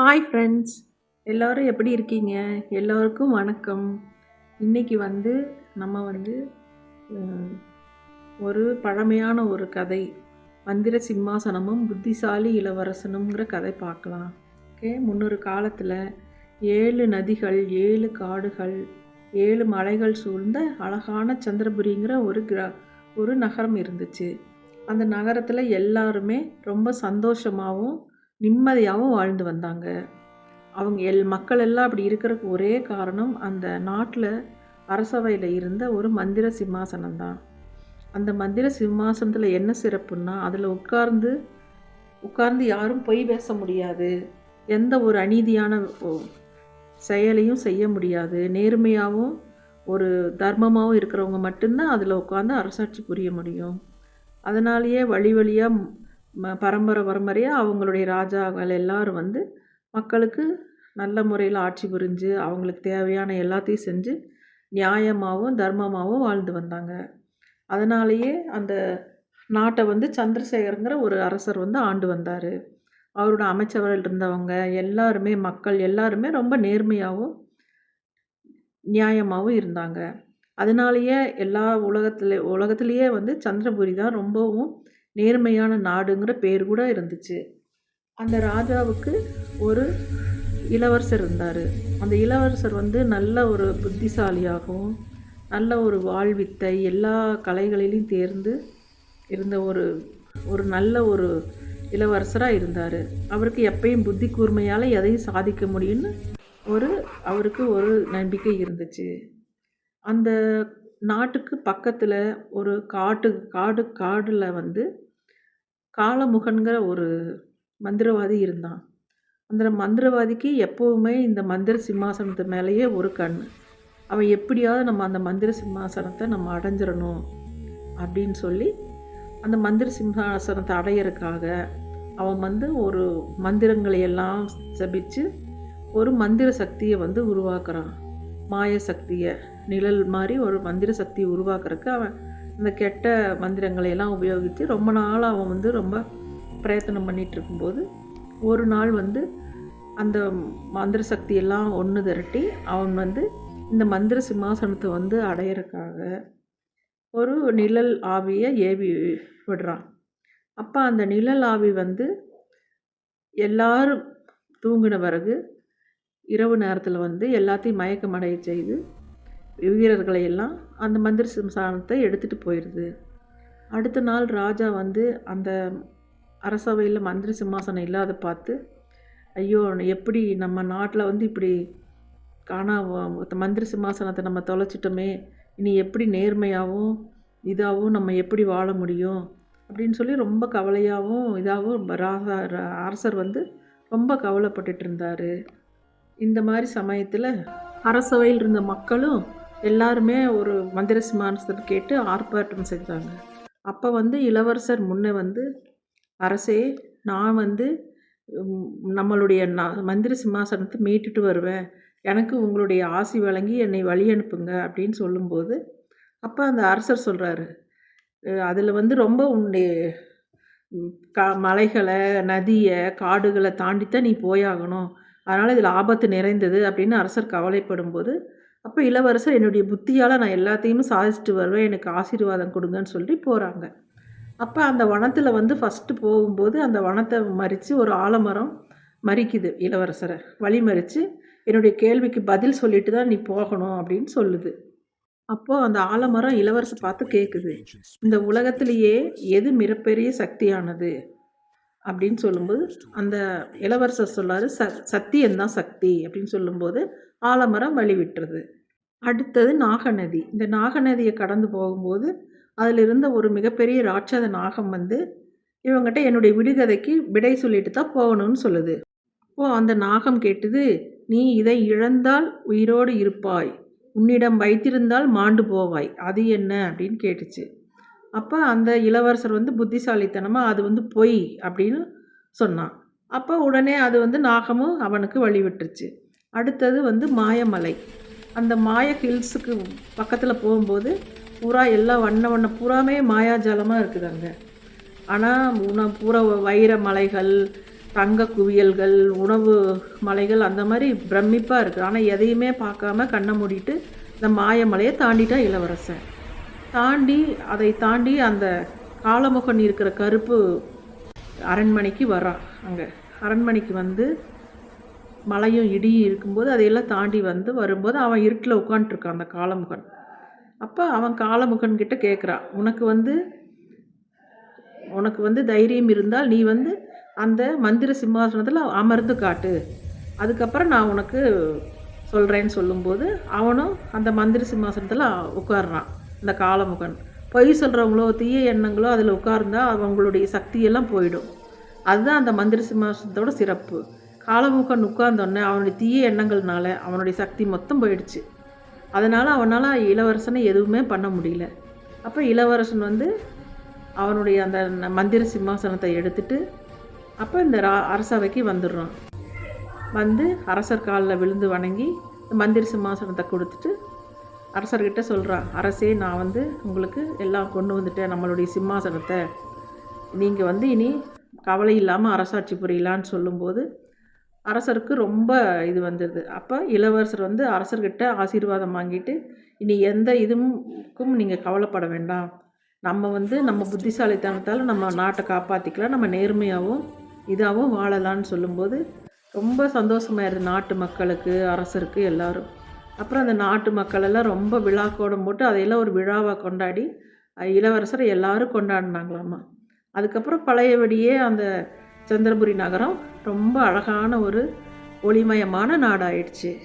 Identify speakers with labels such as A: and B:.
A: Hi friends எல்லோரும் எப்படி இருக்கீங்க? எல்லோருக்கும் வணக்கம். இன்றைக்கி வந்து நம்ம வந்து ஒரு பழமையான ஒரு கதை. மந்திர சிம்மாசனமும் புத்திசாலி இளவரசனுங்கிற கதை பார்க்கலாம். ஓகே? முன்னொரு காலத்தில் ஏழு நதிகள் ஏழு காடுகள் ஏழு மலைகள் சூழ்ந்த அழகான சந்திரபுரிங்கிற ஒரு கிர ஒரு நகரம் இருந்துச்சு. அந்த நகரத்தில் எல்லாருமே ரொம்ப சந்தோஷமாகவும் நிம்மதியாகவும் வாழ்ந்து வந்தாங்க. அவங்க எல் மக்கள் எல்லாம் அப்படி இருக்கிறதுக்கு ஒரே காரணம் அந்த நாட்டில் அரசவையில் இருந்த ஒரு மந்திர சிம்மாசனம் தான் அந்த மந்திர சிம்மாசனத்தில் என்ன சிறப்புன்னா அதில் உட்கார்ந்து உட்கார்ந்து யாரும் பொய் பேச முடியாது. எந்த ஒரு அநீதியான செயலையும் செய்ய முடியாது. நேர்மையாகவும் ஒரு தர்மமாகவும் இருக்கிறவங்க மட்டும்தான் அதில் உட்காந்து அரசாட்சி புரிய முடியும். அதனாலேயே வழி வழியாக பரம்பரை பரம்பரையாக அவங்களுடைய ராஜாக்கள் எல்லாரும் வந்து மக்களுக்கு நல்ல முறையில் ஆட்சி புரிஞ்சு அவங்களுக்கு தேவையான எல்லாத்தையும் செஞ்சு நியாயமாகவும் தர்மமாகவும் வாழ்ந்து வந்தாங்க. அதனாலேயே அந்த நாட்டை வந்து சந்திரசேகருங்கிற ஒரு அரசர் வந்து ஆண்டு வந்தார். அவரோட அமைச்சர்கள் இருந்தவங்க எல்லாருமே மக்கள் எல்லாருமே ரொம்ப நேர்மையாகவும் நியாயமாகவும் இருந்தாங்க. அதனாலேயே எல்லா உலகத்தில் உலகத்திலேயே வந்து சந்திரபுரி தான் ரொம்பவும் நேர்மையான நாடுங்கிற பேர் கூட இருந்துச்சு. அந்த ராஜாவுக்கு ஒரு இளவரசர் இருந்தார். அந்த இளவரசர் வந்து நல்ல ஒரு புத்திசாலியாகவும் நல்ல ஒரு வாழ்வித்தை எல்லா கலைகளிலும் தேர்ந்து இருந்த ஒரு ஒரு நல்ல ஒரு இளவரசராக இருந்தார். அவருக்கு எப்பயும் புத்தி கூர்மையால் எதையும் சாதிக்க முடியும்னு ஒரு அவருக்கு ஒரு நம்பிக்கை இருந்துச்சு. அந்த நாட்டுக்கு பக்கத்தில் ஒரு காட்டு காடு காடில் வந்து காலமுகன்கிற ஒரு மந்திரவாதி இருந்தான். அந்த மந்திரவாதிக்கு எப்போவுமே இந்த மந்திர சிம்மாசனத்து மேலேயே ஒரு கண். அவன் எப்படியாவது நம்ம அந்த மந்திர சிம்மாசனத்தை நம்ம அடைஞ்சிடணும் அப்படின்னு சொல்லி அந்த மந்திர சிம்மாசனத்தை அடையிறதுக்காக அவன் வந்து ஒரு மந்திரங்களை எல்லாம் ஜபிச்சு ஒரு மந்திர சக்தியை வந்து உருவாக்குறான். மாய சக்தியை நிழல் மாதிரி ஒரு மந்திர சக்தியை உருவாக்குறதுக்கு அவன் இந்த கெட்ட மந்திரங்களை எல்லாம் உபயோகித்து ரொம்ப நாள் அவன் வந்து ரொம்ப பிரயத்தனம் பண்ணிகிட்டு இருக்கும்போது ஒரு நாள் வந்து அந்த மந்திர சக்தியெல்லாம் ஒன்று திரட்டி அவன் வந்து இந்த மந்திர சிம்மாசனத்தை வந்து அடையிறக்காக ஒரு நிழல் ஆவியை ஏவி விடுறான். அப்போ அந்த நிழல் ஆவி வந்து எல்லாரும் தூங்கின பிறகு இரவு நேரத்தில் வந்து எல்லாத்தையும் மயக்கமடைய செய்து வீரர்களை எல்லாம் அந்த மந்திர சிம்மாசனத்தை எடுத்துகிட்டு போயிடுது அடுத்த நாள் ராஜா வந்து அந்த அரசவையில் மந்திர சிம்மாசனம் இல்லாத பார்த்து ஐயோ எப்படி நம்ம நாட்டில் வந்து இப்படி காணா மந்திர சிம்மாசனத்தை நம்ம தொலைச்சிட்டோமே இனி எப்படி நேர்மையாகவும் இதாகவும் நம்ம எப்படி வாழ முடியும்? அப்படின்னு சொல்லி ரொம்ப கவலையாகவும் இதாகவும் ராசா அரசர் வந்து ரொம்ப கவலைப்பட்டுட்டு இருந்தார். இந்த மாதிரி சமயத்தில் அரசவையில் இருந்த மக்களும் எல்லாருமே ஒரு மந்திர சிம்மாசனத்தை கேட்டு ஆர்ப்பாட்டம் செஞ்சாங்க. அப்போ வந்து இளவரசர் முன்னே வந்து அரசே நான் வந்து நம்மளுடைய நான் மந்திர சிம்மாசனத்தை மீட்டுட்டு வருவேன். எனக்கு உங்களுடைய ஆசி வழங்கி என்னை வழி அனுப்புங்க அப்படின்னு சொல்லும்போது அப்போ அந்த அரசர் சொல்கிறாரு அதில் வந்து ரொம்ப உன்னுடைய க மலைகளை நதியை காடுகளை தாண்டித்தான் நீ போயாகணும். அதனால் இதில் ஆபத்து நிறைந்தது அப்படின்னு அரசர் கவலைப்படும்போது அப்போ இளவரசர் என்னுடைய புத்தியால் நான் எல்லாத்தையுமே சாதிச்சுட்டு வருவேன் எனக்கு ஆசீர்வாதம் கொடுங்கன்னு சொல்லி போகிறாங்க அப்போ அந்த வனத்தில் வந்து ஃபஸ்ட்டு போகும்போது அந்த வனத்தை மறித்து ஒரு ஆலமரம் மறிக்குது இளவரசரை. வழி மறித்து என்னுடைய கேள்விக்கு பதில் சொல்லிட்டு தான் நீ போகணும் அப்படின்னு சொல்லுது. அப்போது அந்த ஆலமரம் இளவரசர் பார்த்து கேட்குது இந்த உலகத்திலேயே எது மிகப்பெரிய சக்தியானது? அப்படின்னு சொல்லும்போது அந்த இளவரசர் சொல்லார் ச சத்தியம்தான் சக்தி அப்படின்னு சொல்லும்போது ஆலமரம் வழி விட்டுறது அடுத்தது நாகநதி. இந்த நாகநதியை கடந்து போகும்போது அதில் இருந்த ஒரு மிகப்பெரிய ராட்சத நாகம் வந்து இவங்ககிட்ட என்னுடைய விடுகதைக்கு விடை சொல்லிட்டு தான் போகணும்னு சொல்லுது. ஓ அந்த நாகம் கேட்டது நீ இதை இழந்தால் உயிரோடு இருப்பாய். உன்னிடம் வைத்திருந்தால் மாண்டு போவாய். அது என்ன? அப்படின்னு கேட்டுச்சு. அப்போ அந்த இளவரசர் வந்து புத்திசாலித்தனமாக அது வந்து பொய் அப்படின்னு சொன்னான். அப்போ உடனே அது வந்து நாகமும் அவனுக்கு வழிவிட்டுருச்சு. அடுத்தது வந்து மாயமலை. அந்த மாய ஹில்ஸுக்கு பக்கத்தில் போகும்போது பூரா எல்லாம் வண்ண வண்ண பூராமே மாயாஜாலமாக இருக்குது அங்கே. ஆனால் உணவு பூரா வைர மலைகள் தங்க குவியல்கள் உணவு மலைகள் அந்த மாதிரி பிரமிப்பாக இருக்குது ஆனால் எதையுமே பார்க்காம கண்ணை மூடிட்டு இந்த மாயமலையை தாண்டிட்டா இளவரசன். தாண்டி அதை தாண்டி அந்த காலமுகன் இருக்கிற கருப்பு அரண்மனைக்கு வரான் அங்கே. அரண்மனைக்கு வந்து மழையும் இடியும் இருக்கும்போது அதையெல்லாம் தாண்டி வந்து வரும்போது அவன் இருட்டில் உட்காந்துட்ருக்கான் அந்த காலமுகன். அப்போ அவன் காலமுகன் கிட்ட கேட்குறான் உனக்கு வந்து உனக்கு வந்து தைரியம் இருந்தால் நீ வந்து அந்த மந்திர சிம்மாசனத்தில் அமர்ந்து காட்டு. அதுக்கப்புறம் நான் உனக்கு சொல்கிறேன்னு சொல்லும்போது அவனும் அந்த மந்திர சிம்மாசனத்தில் உட்காடுறான் அந்த காலமுகன். பொய் சொல்கிறவங்களோ தீய எண்ணங்களோ அதில் உட்கார்ந்தா அவங்களுடைய சக்தியெல்லாம் போயிடும். அதுதான் அந்த மந்திர சிம்மாசனத்தோட சிறப்பு. காலமுகன் உட்கார்ந்தோடனே அவனுடைய தீய எண்ணங்கள்னால அவனுடைய சக்தி மொத்தம் போயிடுச்சு. அதனால் அவனால் இளவரசனை எதுவுமே பண்ண முடியல. அப்போ இளவரசன் வந்து அவனுடைய அந்த மந்திர சிம்மாசனத்தை எடுத்துட்டு அப்போ இந்த ரா அரசவைக்கு வந்துடுறான். வந்து அரசர் காலில் விழுந்து வணங்கி மந்திர சிம்மாசனத்தை கொடுத்துட்டு அரசர்கிட்ட சொல்கிறான் அரசே நான் வந்து உங்களுக்கு எல்லாம் கொண்டு வந்துட்டேன் நம்மளுடைய சிம்மாசனத்தை. நீங்கள் வந்து இனி கவலை இல்லாமல் அரசாட்சி புரியலான்னு சொல்லும்போது அரசருக்கு ரொம்ப இது வந்தது. அப்போ இளவரசர் வந்து அரசர்கிட்ட ஆசீர்வாதம் வாங்கிட்டு இனி எந்த இதுக்கும் நீங்கள் கவலைப்பட வேண்டாம். நம்ம வந்து நம்ம புத்திசாலித்தனத்தால் நம்ம நாட்டை காப்பாற்றிக்கலாம் நம்ம நேர்மையாகவும் இதாகவும் வாழலாம்னு சொல்லும்போது ரொம்ப சந்தோஷமாயிருது நாட்டு மக்களுக்கு அரசருக்கு எல்லாரும். அப்புறம் அந்த நாட்டு மக்களெல்லாம் ரொம்ப விழா கோடம் போட்டு அதையெல்லாம் ஒரு விழாவாக கொண்டாடி இளவரசரை எல்லாரும் கொண்டாடினாங்களாம்மா அதுக்கப்புறம் பழையபடியே அந்த சந்திரபுரி நகரம் ரொம்ப அழகான ஒரு ஒளிமயமான நாடாயிடுச்சு.